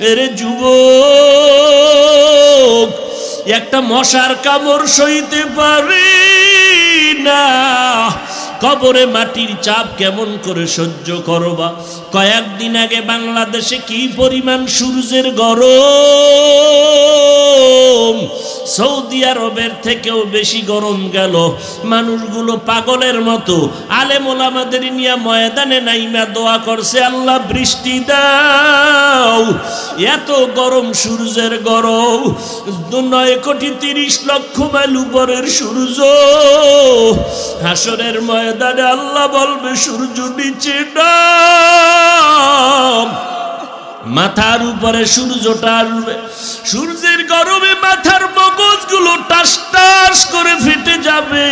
এরে যুবক, একটা মশার কামড় সইতে পারি না। কবরে মাটির চাপ কেমন করে সহ্য করবা? কয়েকদিন আগে বাংলাদেশে কি পরিমাণ সূর্যের গরম? আরবের থেকেও বেশি গরম গেল। মানুষগুলো পাগলের মতো। আলেমুল আমাদের নিয়ে ময়দানে নাইমা দোয়া করছে, আল্লাহ, বৃষ্টি দাও। এত গরম সূর্যের গরম। নয় কোটি তিরিশ লক্ষ মাইল উপরের সূর্য। হাসরের ময়দানে আল্লাহ বলবে, সূর্য নিচে মাথার উপরে সূর্যটা আসবে। সূর্যের গরমে মাথার মগজগুলো টাস টাস করে ফেটে যাবে।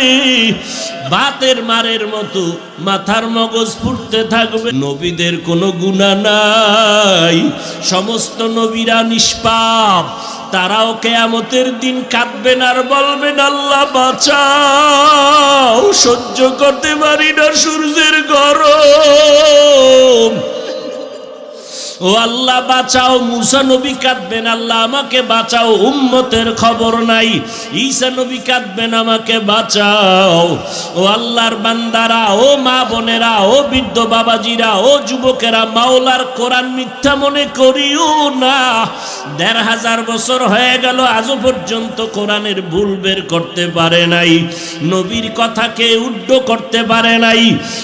বাতের মারের মতো মাথার মগজ ফুটতে থাকবে। নবীদের কোনো গুণা নাই। সমস্ত নবীরা নিষ্পাপ। তারাও কেয়ামতের দিন কাঁদবেন আর বলবেন, আল্লাহ বাঁচাও, সহ্য করতে পারি না সূর্যের গরম। ও আল্লাহ বাঁচাও, মুসা নবী কাঁদবেন, আল্লাহ আমাকে বাঁচাও, উম্মতের খবর নাই। ঈসা নবী কাঁদবেন, আমাকে বাঁচাও। ও আল্লাহর বান্দারা, ও মা বোনেরা, ও বৃদ্ধ বাবাজিরা, ও যুবকেরা, মাওলার কোরআন মিথ্যা মনে করিও না। দেড় হাজার বছর হয়ে গেল, আজও পর্যন্ত কোরআনের ভুল বের করতে পারে নাই। নবীর কথাকে উড্ড করতে পারে নাই।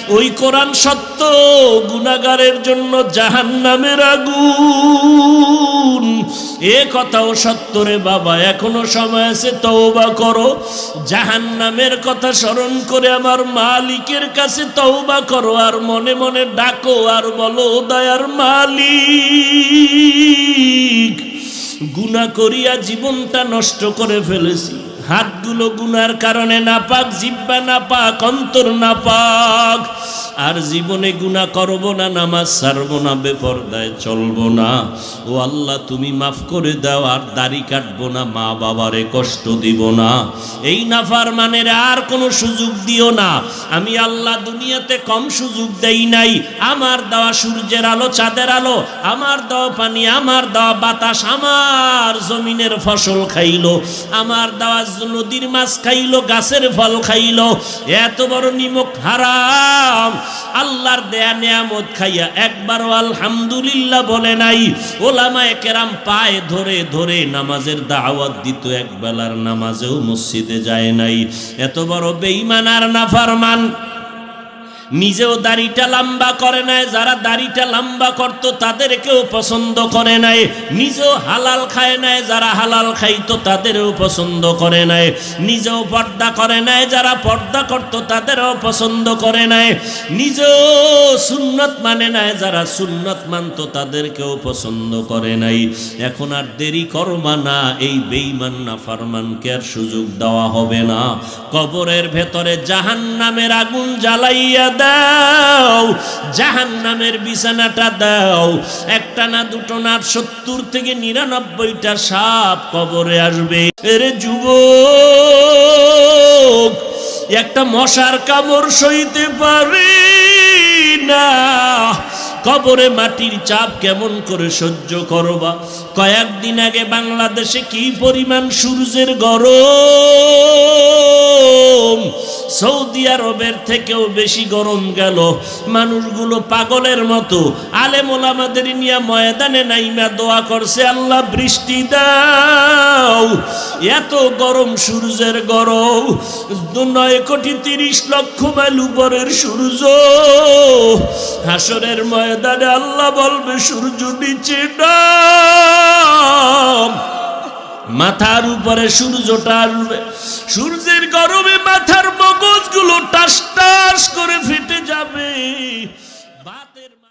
ওই কোরআন সত্য গুনাগারের জন্য জাহান্নামের আগুন। এ কথাও সত্য রে বাবা, এখনও সময় আছে করো। জাহান্নামের কথা স্মরণ করে আমার মালিকের কাছে তওবা করো, আর মনে মনে ডাকো, আর বলো "ও দয়ার মালিক গুণা করিয়া জীবনটা নষ্ট করে ফেলেছি। হাতগুলো গুনার কারণে নাপাক, জিব্বা নাপাক, অন্তর নাপাক। আর জীবনে গুণা করব না, নামাজ ছাড়বো না, বেপরদায় চলবো না। ও আল্লাহ, তুমি মাফ করে দাও, আর দাড়ি কাটবো না, মা বাবারে কষ্ট দিব না। এই নাফার মানের আর কোনো সুযোগ দিও না। আমি আল্লাহ দুনিয়াতে কম সুযোগ দেই নাই। আমার দেওয়া সূর্যের আলো, চাঁদের আলো, আমার দেওয়া পানি, আমার দেওয়া বাতাস, আমার জমিনের ফসল খাইলো। আমার দেওয়া নদীর মাছ খাইলো, গাছের ফল খাইলো। এত বড় নিমক হারাম। আল্লাহর দেয়া নিয়ামত খাইয়া একবারও আলহামদুলিল্লাহ বলে নাই। ওলামায় কেরাম পায়ে ধরে ধরে নামাজের দাওয়াত দিত, একবেলার নামাজেও মসজিদে যায় নাই। এত বড় বেঈমান আর নাফারমান। নিজেও দাড়িটা লম্বা করে নাই, যারা দাড়িটা লম্বা করত তাদেরকেও পছন্দ করে নাই। নিজেও হালাল খায় নাই, যারা হালাল খাইতো তাদেরও পছন্দ করে নাই। নিজেও পর্দা করে নাই, যারা পর্দা করত তাদেরও পছন্দ করে নাই। নিজেও সুন্নত মানে নাই, যারা সুন্নত মানতো তাদেরকেও পছন্দ করে নাই। এখন আর দেরি করমা না, এই বেইমান না ফারমানকে আর সুযোগ দেওয়া হবে না। কবরের ভেতরে জাহান নামের আগুন জ্বালাইয়া দাও জাহান নামের বিছানাটা দাও। একটা না দুটো না সত্তর থেকে নিরানব্বইটা সাপ কবরে আসবে। এরে যুবক, একটা মশার কামড় সইতে পারি না। কবরে মাটির চাপ কেমন করে সহ্য করবা? কয়েকদিন আগে বাংলাদেশে কি পরিমাণ সূর্যের গরম? সৌদি আরবের থেকেও বেশি গরম গেল। মানুষগুলো পাগলের মতো। আলেমুল আমাদের নিয়ে ময়দানে নাইমা দোয়া করছে, আল্লাহ বৃষ্টি দাও। এত গরম সূর্যের গরম। নয় কোটি তিরিশ লক্ষ মাইল উপরের সূর্য। হাসরের ময়দানে আল্লাহ বলবে, সূর্য নিচে মাথার উপরে সূর্যটা আসবে। সূর্যের গরমে মাথার মগজগুলো টাস টাস করে ফেটে যাবে।